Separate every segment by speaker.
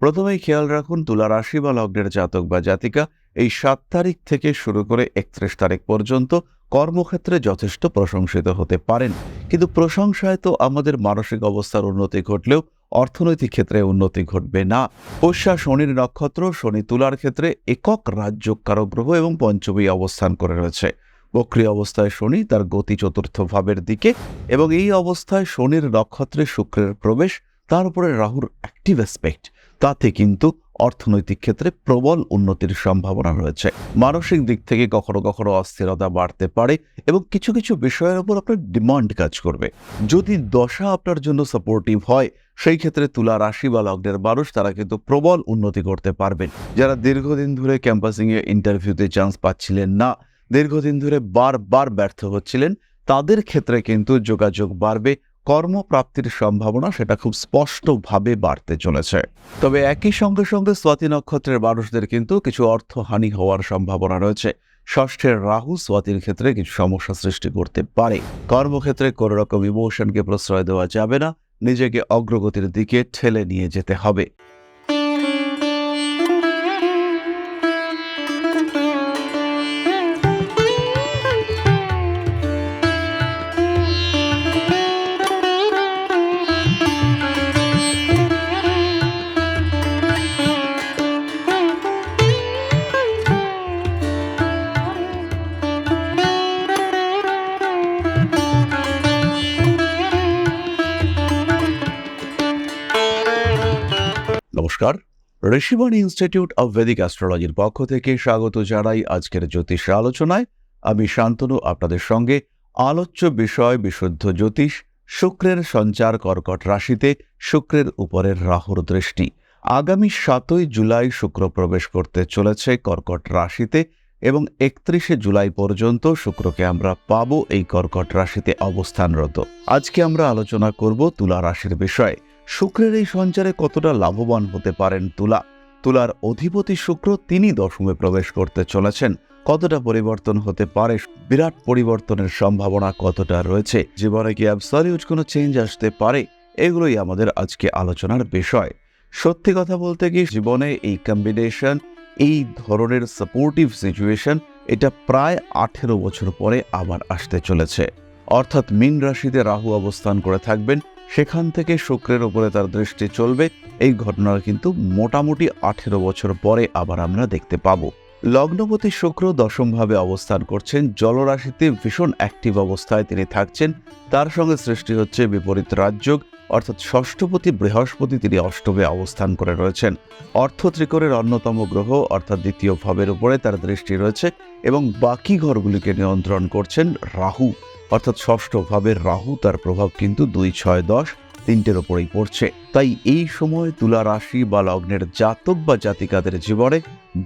Speaker 1: প্রথমেই খেয়াল রাখুন তুলা রাশি বা লগ্নের জাতক বা জাতিকা এই সাত তারিখ থেকে শুরু করে একত্রিশ তারিখ পর্যন্ত কর্মক্ষেত্রে যথেষ্ট প্রশংসিত হতে পারেন। কিন্তু প্রশংসায় তো আমাদের মানসিক অবস্থার উন্নতি ঘটলেও অর্থনৈতিক ক্ষেত্রে উন্নতি ঘটবে না। পশ্যা শনির নক্ষত্র, শনি তুলার ক্ষেত্রে একক রাজ্য কারক গ্রহ এবং পঞ্চমী অবস্থান করে রয়েছে। বক্রী অবস্থায় শনি তার গতি চতুর্থ ভাবের দিকে এবং এই অবস্থায় শনির নক্ষত্রে শুক্রের প্রবেশ তার উপরে রাহুর অ্যাক্টিভ অ্যাসপেক্ট তাতে কিন্তু অর্থনৈতিক ক্ষেত্রে প্রবল উন্নতির সম্ভাবনা রয়েছে। মানসিক দিক থেকে কখনো কখনো অস্থিরতা বাড়তে পারে এবং কিছু কিছু বিষয়ের উপর আপনার ডিমান্ড কাজ করবে। যদি দশা আপনার জন্য সাপোর্টিভ হয়, সেই ক্ষেত্রে তুলা রাশি বা লগ্নের মানুষ তারা কিন্তু প্রবল উন্নতি করতে পারবেন। যারা দীর্ঘদিন ধরে ক্যাম্পাসিংয়ে ইন্টারভিউতে চান্স পাচ্ছিলেন না, দীর্ঘদিন ধরে বারবার ব্যর্থ হচ্ছিলেন, তাদের ক্ষেত্রে কিন্তু যোগাযোগ বাড়বে কর্মপ্রাপ্তির সম্ভাবনা সেটা খুব স্পষ্টভাবে বাড়তে চলেছে। তবে একই সঙ্গে সঙ্গে স্বাতি নক্ষত্রের মানুষদের কিন্তু কিছু অর্থহানি হওয়ার সম্ভাবনা রয়েছে। ষষ্ঠের রাহু স্বাতির ক্ষেত্রে কিছু সমস্যা সৃষ্টি করতে পারে। কর্মক্ষেত্রে কোনো রকম ইমোশনকে প্রশ্রয় দেওয়া যাবে না। নিজেকে অগ্রগতির দিকে ঠেলে নিয়ে যেতে হবে। নমস্কার। ঋষিবাণী ইনস্টিটিউট অব ভেদিক অ্যাস্ট্রোলজির পক্ষ থেকে স্বাগত জানাই আজকের জ্যোতিষ আলোচনায়। আমি শান্তনু, আপনাদের সঙ্গে আলোচ্য বিষয় বিশুদ্ধ জ্যোতিষ, শুক্রের সঞ্চার কর্কট রাশিতে, শুক্রের উপরের রাহুর দৃষ্টি। আগামী সাতই জুলাই শুক্র প্রবেশ করতে চলেছে কর্কট রাশিতে এবং একত্রিশে জুলাই পর্যন্ত শুক্রকে আমরা পাবো এই কর্কট রাশিতে অবস্থানরত। আজকে আমরা আলোচনা করব তুলা রাশির বিষয়ে। শুক্রের এই সঞ্চারে কতটা লাভবান হতে পারেন তুলা? তুলার অধিপতি শুক্র তিনি দশমে প্রবেশ করতে চলেছেন। কতটা পরিবর্তন হতে পারে? বিরাট পরিবর্তনের সম্ভাবনা কতটা রয়েছে? জীবনে কি অ্যাবসলিউট কোনো চেঞ্জ আসতে পারে? এগুলোই আমাদের আজকে আলোচনার বিষয়। সত্যি কথা বলতে কি জীবনে এই কম্বিনেশন এই ধরনের সাপোর্টিভ সিচুয়েশন এটা প্রায় আঠেরো বছর পরে আবার আসতে চলেছে। অর্থাৎ মীন রাশিতে রাহু অবস্থান করে থাকবেন। সেখান থেকে শুক্রের উপরে তার দৃষ্টি চলবে। এই ঘটনার কিন্তু মোটামুটি আঠেরো বছর পরে আবার আমরা দেখতে পাবো। লগ্নপতি শুক্র দশমভাবে অবস্থান করছেন। জলরাশিতে ভীষণ অ্যাক্টিভ অবস্থায় তিনি থাকছেন। তার সঙ্গে সৃষ্টি হচ্ছে বিপরীত রাজযোগ, অর্থাৎ ষষ্ঠপতি বৃহস্পতি তিনি অষ্টমে অবস্থান করে রয়েছেন। অর্থ ত্রিকোণের অন্যতম গ্রহ, অর্থাৎ দ্বিতীয় ভাবের উপরে তার দৃষ্টি রয়েছে এবং বাকি ঘরগুলিকে নিয়ন্ত্রণ করছেন রাহু। অর্থাৎ ষষ্ঠ ভাবের রাহু, তার প্রভাব কিন্তু দুই, ছয়, দশ তিনটের ওপরেই পড়ছে। তাই এই সময় তুলা রাশি বা লগ্নের জাতক বা জাতিকাদের জীবনে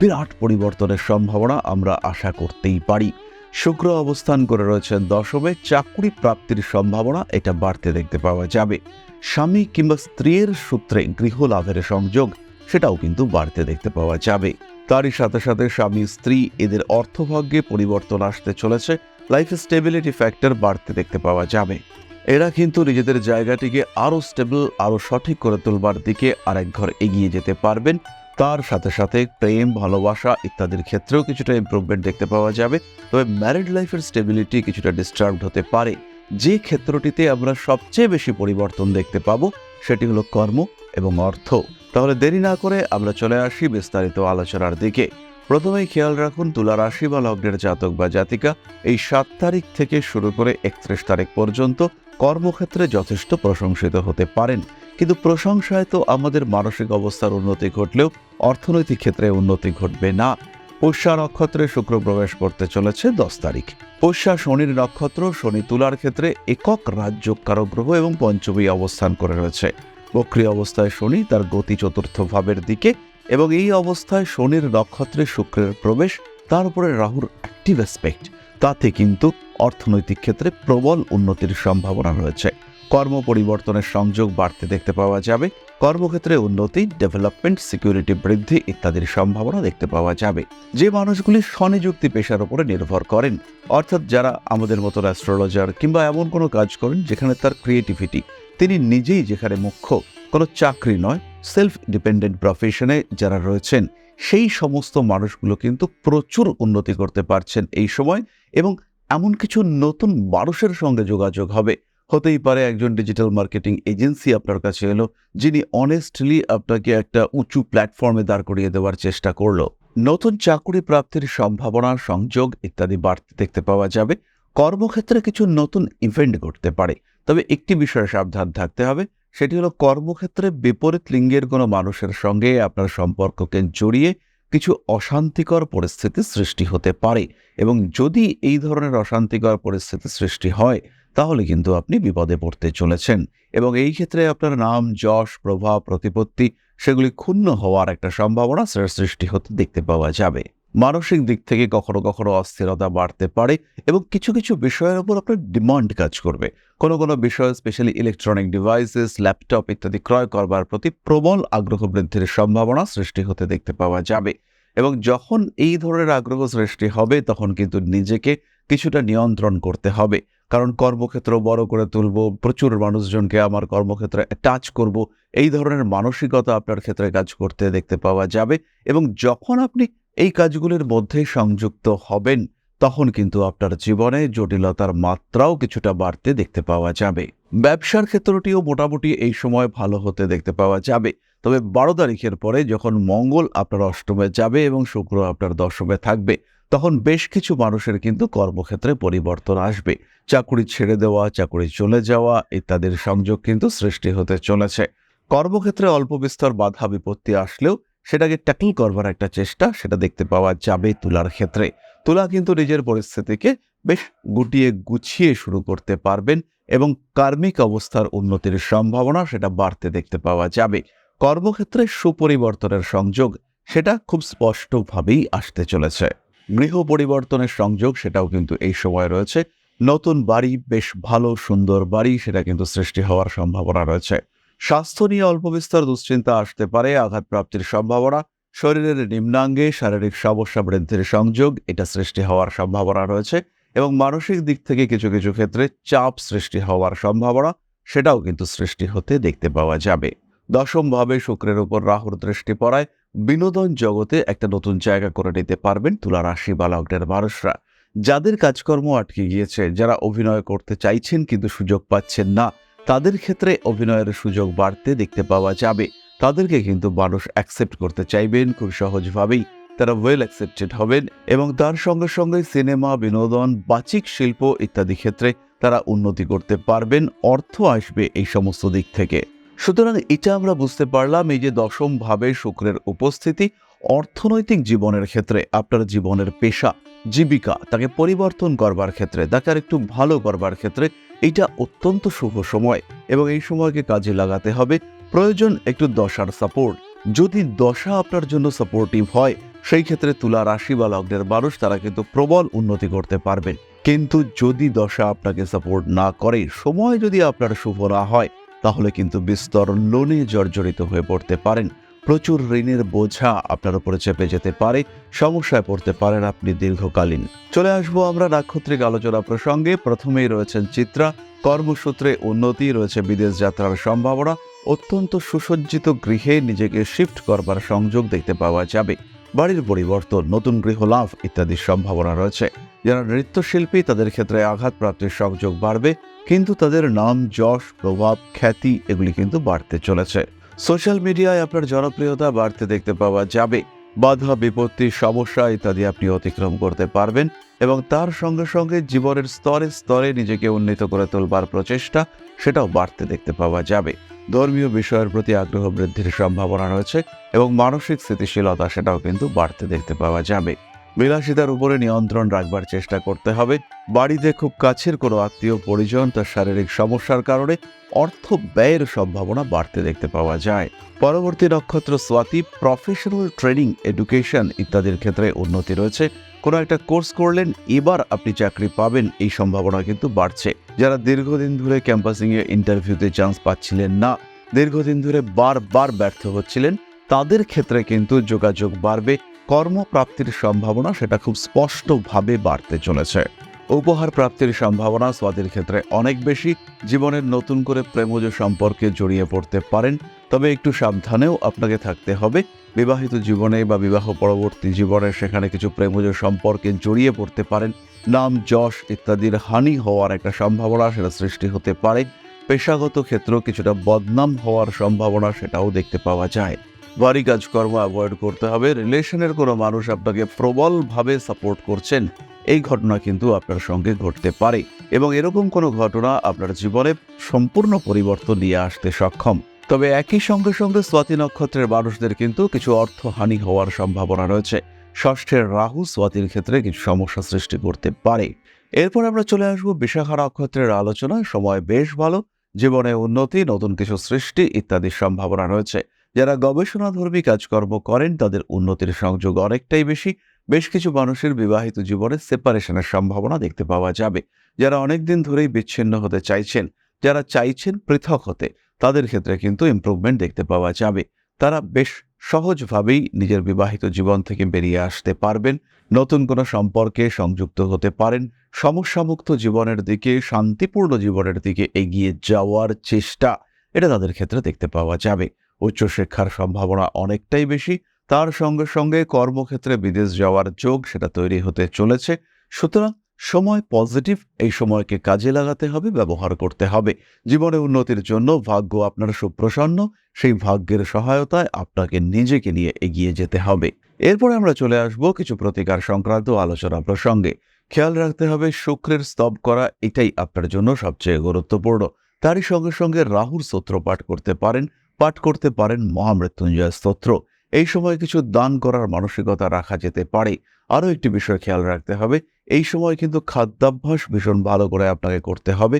Speaker 1: বিরাট পরিবর্তনের সম্ভাবনা আমরা আশা করতেই পারি। শুক্র অবস্থান করে রয়েছেন দশমে, চাকরি প্রাপ্তির সম্ভাবনা এটা বাড়তে দেখতে পাওয়া যাবে। স্বামী কিংবা স্ত্রীর সূত্রে গৃহ লাভের সংযোগ সেটাও কিন্তু বাড়তে দেখতে পাওয়া যাবে। তারই সাথে সাথে স্বামী, স্ত্রী এদের অর্থভাগ্যে পরিবর্তন আসতে চলেছে। লাইফ স্টেবিলিটি ফ্যাক্টর বাড়তে দেখতে পাওয়া যাবে। এরা কিন্তু নিজেদের জায়গাটিকে আরও স্টেবল, আরও সঠিক করে তুলবার দিকে আরেক ঘর এগিয়ে যেতে পারবেন। তার সাথে সাথে প্রেম, ভালোবাসা ইত্যাদির ক্ষেত্রেও কিছুটা ইম্প্রুভমেন্ট দেখতে পাওয়া যাবে। তবে ম্যারিড লাইফের স্টেবিলিটি কিছুটা ডিস্টার্বড হতে পারে। যে ক্ষেত্রটিতে আমরা সবচেয়ে বেশি পরিবর্তন দেখতে পাবো সেটি হলো কর্ম এবং অর্থ। তাহলে দেরি না করে আমরা চলে আসি বিস্তারিত আলোচনার দিকে। প্রথমেই খেয়াল রাখুন তুলা রাশি বা লগ্নের জাতক বা জাতিকা এই সাত তারিখ থেকে শুরু করে একত্রিশ তারিখ পর্যন্ত কর্মক্ষেত্রে যথেষ্ট প্রশংসিত হতে পারেন। কিন্তু প্রশংসায় তো আমাদের মানসিক অবস্থার উন্নতি ঘটলেও অর্থনৈতিক ক্ষেত্রে উন্নতি ঘটবে না। পৌষা নক্ষত্রে শুক্র প্রবেশ করতে চলেছে দশ তারিখ। পৌষা শনির নক্ষত্র শনি তুলার ক্ষেত্রে একক রাজ্য কারক গ্রহ এবং পঞ্চমী অবস্থান করে রয়েছে। বক্রী অবস্থায় শনি তার গতি চতুর্থ ভাবের দিকে এবং এই অবস্থায় শনির নক্ষত্রে শুক্রের প্রবেশ, তার উপরে রাহুর অ্যাক্টিভ অ্যাসপেক্ট তাতে কিন্তু অর্থনৈতিক ক্ষেত্রে প্রবল উন্নতির সম্ভাবনা রয়েছে। কর্ম পরিবর্তনের সংযোগ বাড়তে দেখতে পাওয়া যাবে। কর্মক্ষেত্রে উন্নতি ডেভেলপমেন্ট সিকিউরিটি বৃদ্ধি ইত্যাদির সম্ভাবনা দেখতে পাওয়া যাবে। যে মানুষগুলি স্বনিযুক্তি পেশার উপরে নির্ভর করেন, অর্থাৎ যারা আমাদের মতো অ্যাস্ট্রোলজার কিংবা এমন কোনো কাজ করেন যেখানে তার ক্রিয়েটিভিটি তিনি নিজেই যেখানে মুখ্য, কোনো চাকরি নয় সেলফ ডিপেন্ডেন্ট প্রফেশনে যারা রয়েছেন, সেই সমস্ত মানুষগুলো কিন্তু প্রচুর উন্নতি করতে পারছেন এই সময় এবং এমন কিছু নতুন মানুষের সঙ্গে যোগাযোগ হবে। হতেই পারে একজন ডিজিটাল মার্কেটিং এজেন্সি আপনার কাছে এলো, যিনি অনেস্টলি আপনাকে একটা উঁচু প্ল্যাটফর্মে দাঁড় করিয়ে দেওয়ার চেষ্টা করল। নতুন চাকুরি প্রাপ্তির সম্ভাবনা, সংযোগ ইত্যাদি বাড়তে দেখতে পাওয়া যাবে। কর্মক্ষেত্রে কিছু নতুন ইভেন্ট ঘটতে পারে, তবে একটি বিষয়ে সাবধান থাকতে হবে। সেটি হলো কর্মক্ষেত্রে বিপরীত লিঙ্গের কোনো মানুষের সঙ্গে আপনার সম্পর্ককে জড়িয়ে কিছু অশান্তিকর পরিস্থিতি সৃষ্টি হতে পারে। এবং যদি এই ধরনের অশান্তিকর পরিস্থিতি সৃষ্টি হয়, তাহলে কিন্তু আপনি বিপদে পড়তে চলেছেন। এবং এই ক্ষেত্রে আপনার নাম, যশ, প্রভাব, প্রতিপত্তি, সেগুলি ক্ষুণ্ণ হওয়ার একটা সম্ভাবনা সৃষ্টি হতে দেখতে পাওয়া যাবে। মানসিক দিক থেকে কখনো কখনো অস্থিরতা বাড়তে পারে এবং কিছু কিছু বিষয়ের উপর আপনার ডিমান্ড কাজ করবে। কোনো কোনো বিষয় স্পেশালি ইলেকট্রনিক ডিভাইসেস ল্যাপটপ ইত্যাদি ক্রয় করবার প্রতি প্রবল আগ্রহ বৃদ্ধির সম্ভাবনা সৃষ্টি হতে দেখতে পাওয়া যাবে এবং যখন এই ধরনের আগ্রহ সৃষ্টি হবে, তখন কিন্তু নিজেকে কিছুটা নিয়ন্ত্রণ করতে হবে। কারণ কর্মক্ষেত্র বড় করে তুলব, প্রচুর মানুষজনকে আমার কর্মক্ষেত্রে টাচ করব, এই ধরনের মানসিকতা আপনার ক্ষেত্রে কাজ করতে দেখতে পাওয়া যাবে এবং যখন আপনি এই কাজগুলির মধ্যে সংযুক্ত হবেন, তখন কিন্তু আপনার জীবনে জটিলতার মাত্রাও কিছুটা বাড়তে দেখতে পাওয়া যাবে। ব্যবসার ক্ষেত্রটিও মোটামুটি এই সময় ভালো হতে দেখতে পাওয়া যাবে। তবে বারো তারিখের পরে যখন মঙ্গল আপনার অষ্টমে যাবে এবং শুক্র আপনার দশমে থাকবে, তখন বেশ কিছু মানুষের কিন্তু কর্মক্ষেত্রে পরিবর্তন আসবে। চাকুরি ছেড়ে দেওয়া, চাকুরি চলে যাওয়া, ইত্যাদির সংযোগ কিন্তু সৃষ্টি হতে চলেছে। কর্মক্ষেত্রে অল্প বিস্তর বাধা বিপত্তি আসলেও সেটাকে ট্যাকল করবার একটা চেষ্টা সেটা দেখতে পাওয়া যাবে তুলার ক্ষেত্রে। তুলা কিন্তু নিজের পরিস্থিতিকে বেশ গুটিয়ে গুছিয়ে শুরু করতে পারবেন এবং কার্মিক অবস্থার উন্নতির সম্ভাবনা সেটা বাড়তে দেখতে পাওয়া যাবে। কর্মক্ষেত্রে সুপরিবর্তনের সংযোগ সেটা খুব স্পষ্টভাবেই আসতে চলেছে। গৃহ পরিবর্তনের সংযোগ সেটাও কিন্তু এই সময় রয়েছে। নতুন বাড়ি, বেশ ভালো সুন্দর বাড়ি সেটা কিন্তু সৃষ্টি হওয়ার সম্ভাবনা রয়েছে। স্বাস্থ্য নিয়ে অল্প বিস্তর দুশ্চিন্তা আসতে পারে আঘাত প্রাপ্তির সম্ভাবনা, শরীরের নিম্নাঙ্গে শারীরিক সমস্যা বৃদ্ধির সংযোগ, এটা সৃষ্টি হওয়ার সম্ভাবনা রয়েছে এবং মানসিক দিক থেকে কিছু কিছু ক্ষেত্রে চাপ সৃষ্টি হওয়ার সম্ভাবনা, সেটাও কিন্তু সৃষ্টি হতে দেখতে পাওয়া যাবে। দশমভাবে শুক্রের উপর রাহুর দৃষ্টি পড়ায়, বিনোদন জগতে একটা নতুন জায়গা করে নিতে পারবেন তুলা রাশি বা লগ্নের মানুষরা। যাদের কাজকর্ম আটকে গিয়েছে, যারা অভিনয় করতে চাইছেন কিন্তু সুযোগ পাচ্ছেন না তাদের ক্ষেত্রে অভিনয়ের সুযোগ বাড়তে দেখতে পাওয়া যাবে। তাদেরকে কিন্তু মানুষ অ্যাকসেপ্ট করতে চাইবেন, খুব সহজভাবেই তারা ওয়েল অ্যাকসেপ্টেড হবেন এবং তার সঙ্গে সঙ্গে সিনেমা বিনোদন, বাচিক শিল্প ইত্যাদি ক্ষেত্রে তারা উন্নতি করতে পারবেন, অর্থ আসবে এই সমস্ত দিক থেকে। সুতরাং এটা আমরা বুঝতে পারলাম, এই যে দশম ভাবে শুক্রের উপস্থিতি, অর্থনৈতিক জীবনের ক্ষেত্রে আপনার জীবনের পেশা, জীবিকা, তাকে পরিবর্তন করবার ক্ষেত্রে, তাকে আর একটু ভালো করবার ক্ষেত্রে এটা অত্যন্ত শুভ সময় এবং এই সময়কে কাজে লাগাতে হবে। প্রয়োজন একটু দশার সাপোর্ট যদি দশা আপনার জন্য সাপোর্টিভ হয়, সেই ক্ষেত্রে তুলা রাশি বা লগ্নের মানুষ তারা কিন্তু প্রবল উন্নতি করতে পারবেন। কিন্তু যদি দশা আপনাকে সাপোর্ট না করে, সময় যদি আপনার শুভ না হয়, তাহলে কিন্তু বিস্তর লোনে জর্জরিত হয়ে পড়তে পারেন। প্রচুর ঋণের বোঝা আপনার উপরে চেপে যেতে পারে, সমস্যায় পড়তে পারেন আপনি দীর্ঘকালীন। চলে আসব আমরা নাক্ষত্রিক আলোচনা প্রসঙ্গে। প্রথমেই রয়েছেন চিত্রা। কর্মসূত্রে উন্নতি, রয়েছে বিদেশ যাত্রার সম্ভাবনা। অত্যন্ত সুসজ্জিত গৃহে নিজেকে শিফট করবার সংযোগ দেখতে পাওয়া যাবে। বাড়ির পরিবর্তন, নতুন গৃহ লাভ ইত্যাদির সম্ভাবনা রয়েছে। যারা নৃত্যশিল্পী, তাদের ক্ষেত্রে আঘাত প্রাপ্তির সংযোগ বাড়বে, কিন্তু তাদের নাম, যশ, প্রভাব, খ্যাতি, এগুলি কিন্তু বাড়তে চলেছে। সোশ্যাল মিডিয়ায় আপনার জনপ্রিয়তা বাড়তে দেখতে পাওয়া যাবে। বাধা, বিপত্তি, সমস্যা ইত্যাদি আপনি অতিক্রম করতে পারবেন এবং তার সঙ্গে সঙ্গে জীবনের স্তরে স্তরে নিজেকে উন্নীত করে তোলবার প্রচেষ্টা সেটাও বাড়তে দেখতে পাওয়া যাবে। ধর্মীয় বিষয়ের প্রতি আগ্রহ বৃদ্ধির সম্ভাবনা রয়েছে এবং মানসিক স্থিতিশীলতা সেটাও কিন্তু বাড়তে দেখতে পাওয়া যাবে। বিলাসিতার উপরে নিয়ন্ত্রণ রাখবার চেষ্টা করতে হবে। বাড়িতে খুব কাছের কোনো আত্মীয় পরিজন, তার শারীরিক সমস্যার কারণে অর্থ ব্যয়ের সম্ভাবনা বাড়তে দেখতে পাওয়া যায়। পরবর্তী নক্ষত্র স্বাতি প্রফেশনাল ট্রেনিং এডুকেশন ইত্যাদির ক্ষেত্রে উন্নতি রয়েছে। কোনো একটা কোর্স করলেন, এবার আপনি চাকরি পাবেন, এই সম্ভাবনা কিন্তু বাড়ছে। যারা দীর্ঘদিন ধরে ক্যাম্পাসিংয়ে ইন্টারভিউতে চান্স পাচ্ছিলেন না, দীর্ঘদিন ধরে বারবার ব্যর্থ হচ্ছিলেন, তাদের ক্ষেত্রে কিন্তু যোগাযোগ বাড়বে। কর্মপ্রাপ্তির সম্ভাবনা সেটা খুব স্পষ্টভাবে বাড়তে চলেছে। উপহার প্রাপ্তির সম্ভাবনা স্বাদের ক্ষেত্রে অনেক বেশি, জীবনের নতুন করে প্রেমজ সম্পর্কে জড়িয়ে পড়তে পারেন, তবে একটু সাবধানেও আপনাকে থাকতে হবে। বিবাহিত জীবনে বা বিবাহ পরবর্তী জীবনে সেখানে কিছু প্রেমজ সম্পর্কে জড়িয়ে পড়তে পারেন। নাম, যশ ইত্যাদির হানি হওয়ার একটা সম্ভাবনা সেটা সৃষ্টি হতে পারে। পেশাগত ক্ষেত্র কিছুটা বদনাম হওয়ার সম্ভাবনা সেটাও দেখতে পাওয়া যায়। বাড়ি কাজকর্ম অ্যাভয়েড করতে হবে। রিলেশনের কোনো মানুষ আপনাকে প্রবলভাবে সাপোর্ট করছেন। এই ঘটনা কিন্তু আপনার সঙ্গে ঘটতে পারে এবং এরকম কোনো ঘটনা আপনার জীবনে সম্পূর্ণ পরিবর্তন নিয়ে আসতে সক্ষম। তবে একই সঙ্গে সঙ্গে স্বাতি নক্ষত্রের মানুষদের কিন্তু কিছু অর্থহানি হওয়ার সম্ভাবনা রয়েছে। ষষ্ঠের রাহু স্বাতির ক্ষেত্রে কিছু সমস্যা সৃষ্টি করতে পারে। এরপর আমরা চলে আসব বিশাখা নক্ষত্রের আলোচনা সময় বেশ ভালো, জীবনে উন্নতি, নতুন কিছু সৃষ্টি ইত্যাদির সম্ভাবনা রয়েছে। যারা গবেষণাধর্মী কাজকর্ম করেন, তাদের উন্নতির সংযোগ অনেকটাই বেশি। বেশ কিছু মানুষের বিবাহিত জীবনে সেপারেশনের সম্ভাবনা দেখতে পাওয়া যাবে। যারা অনেকদিন ধরেই বিচ্ছিন্ন হতে চাইছেন, যারা চাইছেন পৃথক হতে, তাদের ক্ষেত্রে কিন্তু ইম্প্রুভমেন্ট দেখতে পাওয়া যাবে। তারা বেশ সহজভাবেই নিজের বিবাহিত জীবন থেকে বেরিয়ে আসতে পারবেন, নতুন কোনো সম্পর্কে সংযুক্ত হতে পারেন সমস্যামুক্ত জীবনের দিকে, শান্তিপূর্ণ জীবনের দিকে এগিয়ে যাওয়ার চেষ্টা, এটা তাদের ক্ষেত্রে দেখতে পাওয়া যাবে। উচ্চশিক্ষার সম্ভাবনা অনেকটাই বেশি, তার সঙ্গে সঙ্গে কর্মক্ষেত্রে বিদেশ যাওয়ার যোগ সেটা তৈরি হতে চলেছে। সুতরাং সময় পজিটিভ, এই সময়কে কাজে লাগাতে হবে, ব্যবহার করতে হবে। জীবনে উন্নতির জন্য ভাগ্য আপনার সুপ্রসন্ন, সেই ভাগ্যের সহায়তায় আপনাকে নিজেকে নিয়ে এগিয়ে যেতে হবে। এরপরে আমরা চলে আসব কিছু প্রতিকার সংক্রান্ত আলোচনা প্রসঙ্গে। খেয়াল রাখতে হবে, শুক্রের স্তব করা এটাই আপনার জন্য সবচেয়ে গুরুত্বপূর্ণ। তারই সঙ্গে সঙ্গে রাহুর স্তোত্র পাঠ করতে পারেন পাঠ করতে পারেন মহামৃত্যুঞ্জয় স্তোত্র। এই সময় কিছু দান করার মানসিকতা রাখা যেতে পারে। আরও একটি বিষয় খেয়াল রাখতে হবে, এই সময় কিন্তু খাদ্যাভ্যাস ভীষণ ভালো করে আপনাকে করতে হবে।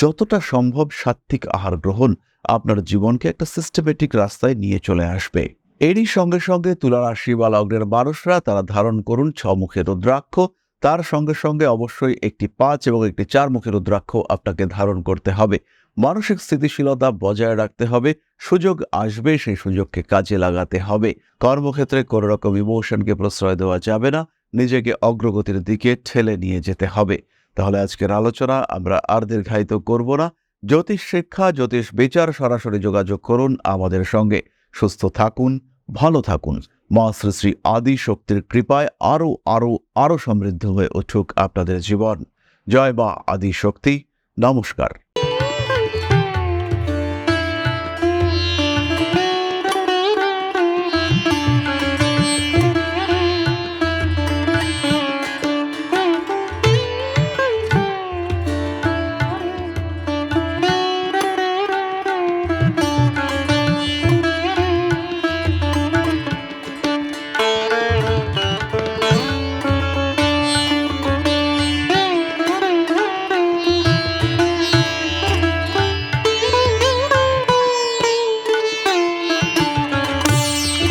Speaker 1: যতটা সম্ভব সাত্ত্বিক আহার গ্রহণ আপনার জীবনকে একটা সিস্টেমেটিক রাস্তায় নিয়ে চলে আসবে। এরই সঙ্গে সঙ্গে তুলা রাশি বা লগ্নের মানুষরা তারা ধারণ করুন ছ মুখের রুদ্রাক্ষ। তার সঙ্গে সঙ্গে অবশ্যই একটি পাঁচ এবং একটি চার মুখের রুদ্রাক্ষ আপনাকে ধারণ করতে হবে। মানসিক স্থিতিশীলতা বজায় রাখতে হবে, সুযোগ আসবে, সেই সুযোগকে কাজে লাগাতে হবে। কর্মক্ষেত্রে কোনো রকম ইমোশনকে প্রশ্রয় দেওয়া যাবে না, নিজেকে অগ্রগতির দিকে ঠেলে নিয়ে যেতে হবে। তাহলে আজকের আলোচনা আমরা আর দীর্ঘায়িত করব না। জ্যোতিষ শিক্ষা, জ্যোতিষ বিচার, সরাসরি যোগাযোগ করুন আমাদের সঙ্গে। সুস্থ থাকুন, ভালো থাকুন। মা শ্রী শ্রী আদি শক্তির কৃপায় আরও আরও আরও সমৃদ্ধ হয়ে উঠুক আপনাদের জীবন। জয় বা আদি শক্তি। নমস্কার।